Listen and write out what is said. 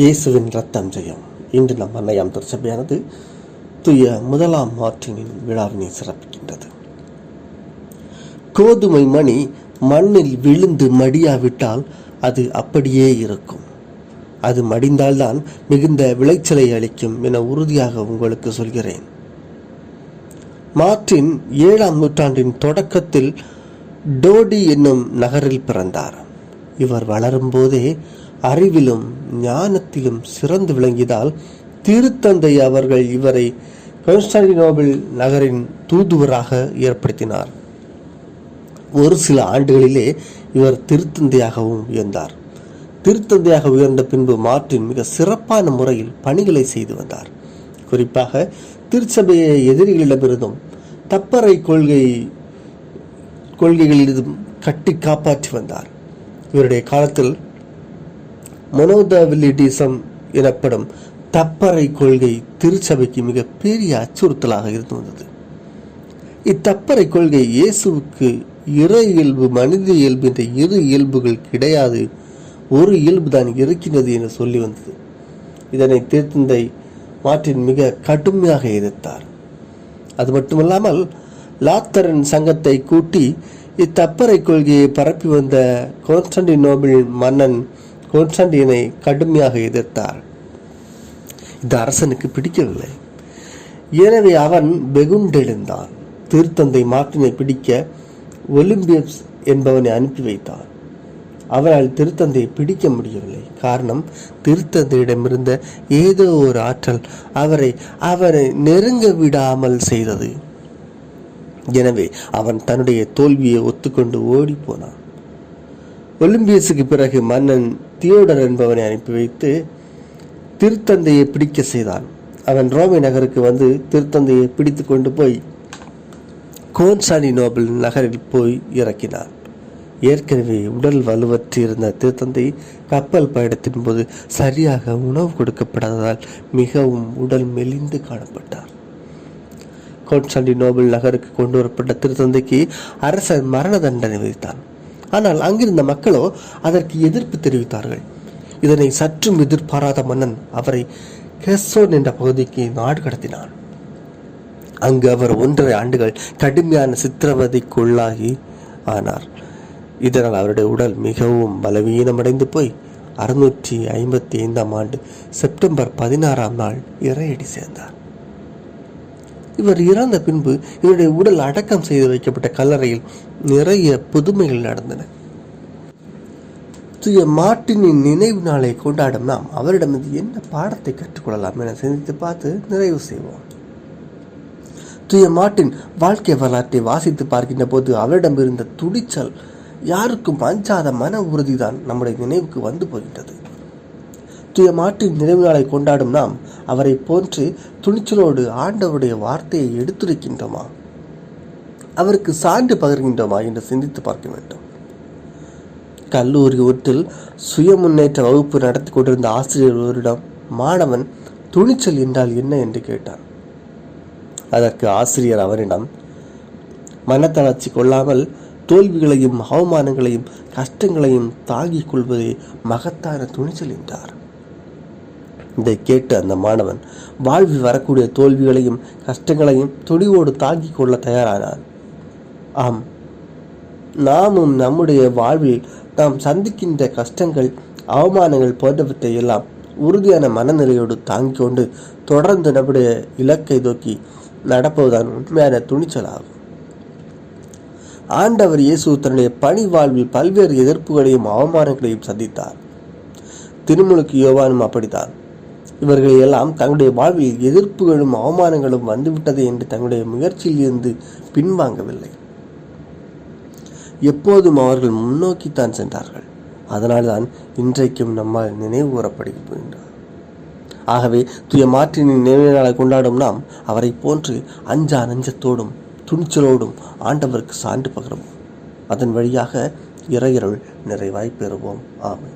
இயேசுவின் ரத்தம் ஜெயம். இன்று நம் அன்னையாம் திருச்சபையானது துய முதலாம் மார்ட்டினின் விழாவினை சிறப்பிக்கின்றது. கோதுமை மணி மண்ணில் விழுந்து மடியாவிட்டால் அது அப்படியே இருக்கும். அது மடிந்தால்தான் மிகுந்த விளைச்சலை அளிக்கும் என உறுதியாக உங்களுக்கு சொல்கிறேன். மார்ட்டின் ஏழாம் நூற்றாண்டின் தொடக்கத்தில் டோடி என்னும் நகரில் பிறந்தார். இவர் வளரும்போதே அறிவிலும் ஞானத்திலும் சிறந்து விளங்கியதால் திருத்தந்தை அவர்கள் இவரை கான்ஸ்டாண்டினோபிள் நகரின் தூதுவராக ஏற்படுத்தினார். ஒரு சில ஆண்டுகளிலே இவர் திருத்தந்தையாகவும் உயர்ந்தார். திருத்தந்தையாக உயர்ந்த பின்பு மார்ட்டின் மிக சிறப்பான முறையில் பணிகளை செய்து வந்தார். குறிப்பாக திருச்சபையை எதிரிகளிடமிருந்தும் தப்பறை கொள்கை கொள்கைகளிலிருந்தும் கட்டி காப்பாற்றி வந்தார். இவருடைய காலத்தில் மொனோதவிலிட்டிசம் எனப்படும் தப்பறை கொள்கை திருச்சபைக்கு மிகப்பெரிய அச்சுறுத்தலாக இருந்து வந்தது. இத்தப்பறை கொள்கை இயேசுவுக்கு இற இயல்பு மனித இயல்பு என்ற இரு இயல்புகள் கிடையாது. ஒரு இயல்பு தான் இருக்கின்றது என சொல்லி வந்தது. இதனை திருத்தந்தை மாற்றின் மிக கடுமையாக எதிர்த்தார். அது மட்டுமல்லாமல் லாத்தரன் சங்கத்தை கூட்டி இத்தப்பறை கொள்கையை பரப்பி வந்த கான்ஸ்டன்டினோபிள் மன்னன் கான்ஸ்டன்டினை கடுமையாக எதிர்த்தார். இந்த அரசனுக்கு பிடிக்கவில்லை. எனவே அவன் வெகுண்டெழுந்தான். திருத்தந்தை மார்ட்டினை பிடிக்க ஒலிம்பியஸ் என்பவனை அனுப்பி வைத்தான். அவரால் திருத்தந்தையை பிடிக்க முடியவில்லை. காரணம் திருத்தந்தையிடமிருந்த ஏதோ ஒரு ஆற்றல் அவரை அவரை நெருங்க விடாமல் செய்தது. எனவே அவன் தன்னுடைய தோல்வியை ஒத்துக்கொண்டு ஓடி போனான் ஒலிம்பியஸுக்கு பிறகு மன்னன் தியோடர் என்பவனை அனுப்பி வைத்து திருத்தந்தையை பிடிக்க செய்தான். அவன் ரோமை நகருக்கு வந்து திருத்தந்தையை பிடித்து கொண்டு போய் கோன்ஸ்டாண்டினோபிள் நகரில் போய் இறக்கினான். ஏற்கனவே உடல் வலுவற்றிருந்த திருத்தந்தை கப்பல் பயணத்தின் போது சரியாக உணவு கொடுக்கப்படாததால் மிகவும் உடல் மெலிந்து காணப்பட்டார் கான்ஸ்டாண்டினோபிள் நகருக்கு கொண்டு வரப்பட்ட திருத்தந்தைக்கு அரசர் மரண தண்டனை விதித்தான். ஆனால் அங்கிருந்த மக்களோ அதற்கு எதிர்ப்பு தெரிவித்தார்கள். இதனை சற்றும் எதிர்பாராத மன்னன் அவரை கெசோன் என்ற பகுதிக்கு நாடு கடத்தினான். அங்கு அவர் ஒன்றரை ஆண்டுகள் கடுமையான சித்திரவதைக்குள்ளாகி ஆனார். இதனால் அவருடைய உடல் மிகவும் பலவீனமடைந்து போய் அறுநூற்றி ஐம்பத்தி ஐந்தாம் ஆண்டு செப்டம்பர் பதினாறாம் நாள் இறையடி சேர்ந்தார். இவர் இறந்த பின்பு இவருடைய உடல் அடக்கம் செய்து வைக்கப்பட்ட கல்லறையில் நிறைய புதுமைகள் நடந்தன. தூய மார்ட்டினின் நினைவு நாளை கொண்டாடும் நாம் அவரிடமிருந்து என்ன பாடத்தை கற்றுக்கொள்ளலாம் என சிந்தித்து பார்த்து நிறைவு செய்வோம். தூய மார்ட்டின் வாழ்க்கை வரலாற்றை வாசித்து பார்க்கின்ற போது அவரிடம் இருந்த துடிச்சல் யாருக்கும் அஞ்சாத மன உறுதிதான் நம்முடைய நினைவுக்கு வந்து போகின்றது. தூய மாட்டின் நினைவு நாளை கொண்டாடும் நாம் அவரை போன்று துணிச்சலோடு ஆண்டவருடைய வார்த்தையை எடுத்துரைக்கின்றோமா? அவருக்கு சான்று பகிர்கின்றோமா என்று சிந்தித்து பார்க்க வேண்டும். கல்லூரி ஒன்றில் சுய முன்னேற்ற வகுப்பு நடத்தி கொண்டிருந்த ஆசிரியர் ஒருவரிடம் மாணவன் துணிச்சல் என்றால் என்ன? என்று கேட்டான் அதற்கு ஆசிரியர் அவரிடம் மனத்தளர்ச்சி கொள்ளாமல் தோல்விகளையும் அவமானங்களையும் கஷ்டங்களையும் தாங்கிக் கொள்வதே மகத்தான துணிச்சல் என்றார். இதை கேட்டு அந்த மாணவன் வாழ்வில் வரக்கூடிய தோல்விகளையும் கஷ்டங்களையும் துடிவோடு தாங்கிக் கொள்ள தயாரானான். ஆம் நாமும் நம்முடைய வாழ்வில் நாம் சந்திக்கின்ற கஷ்டங்கள் அவமானங்கள் போன்றவற்றை எல்லாம் உறுதியான மனநிலையோடு தாங்கிக் கொண்டு தொடர்ந்து நம்முடைய இலக்கை நோக்கி நடப்பதுதான் உண்மையான துணிச்சல் ஆகும் ஆண்டவர் இயேசு தன்னுடைய பணி வாழ்வில் பல்வேறு எதிர்ப்புகளையும் அவமானங்களையும் சந்தித்தார். திருமுழுக்கு யோவானும் அப்படித்தான். இவர்கள் எல்லாம் தங்களுடைய வாழ்வில் எதிர்ப்புகளும் அவமானங்களும் வந்துவிட்டது என்று தங்களுடைய முயற்சியில் இருந்து பின்வாங்கவில்லை. எப்போதும் அவர்கள் முன்னோக்கித்தான் சென்றார்கள். அதனால்தான் இன்றைக்கும் நம்மால் நினைவு கூறப்படுகின்றார் ஆகவே துய மாற்றினின் நினைவு நாளை கொண்டாடும் நாம் அவரை போன்று அஞ்சா நஞ்சத்தோடும் துணிச்சலோடும் ஆண்டவருக்கு சான்று பகரவும். அதன் வழியாக இறையருள் நிறைவாய் பெறுவோம். ஆமை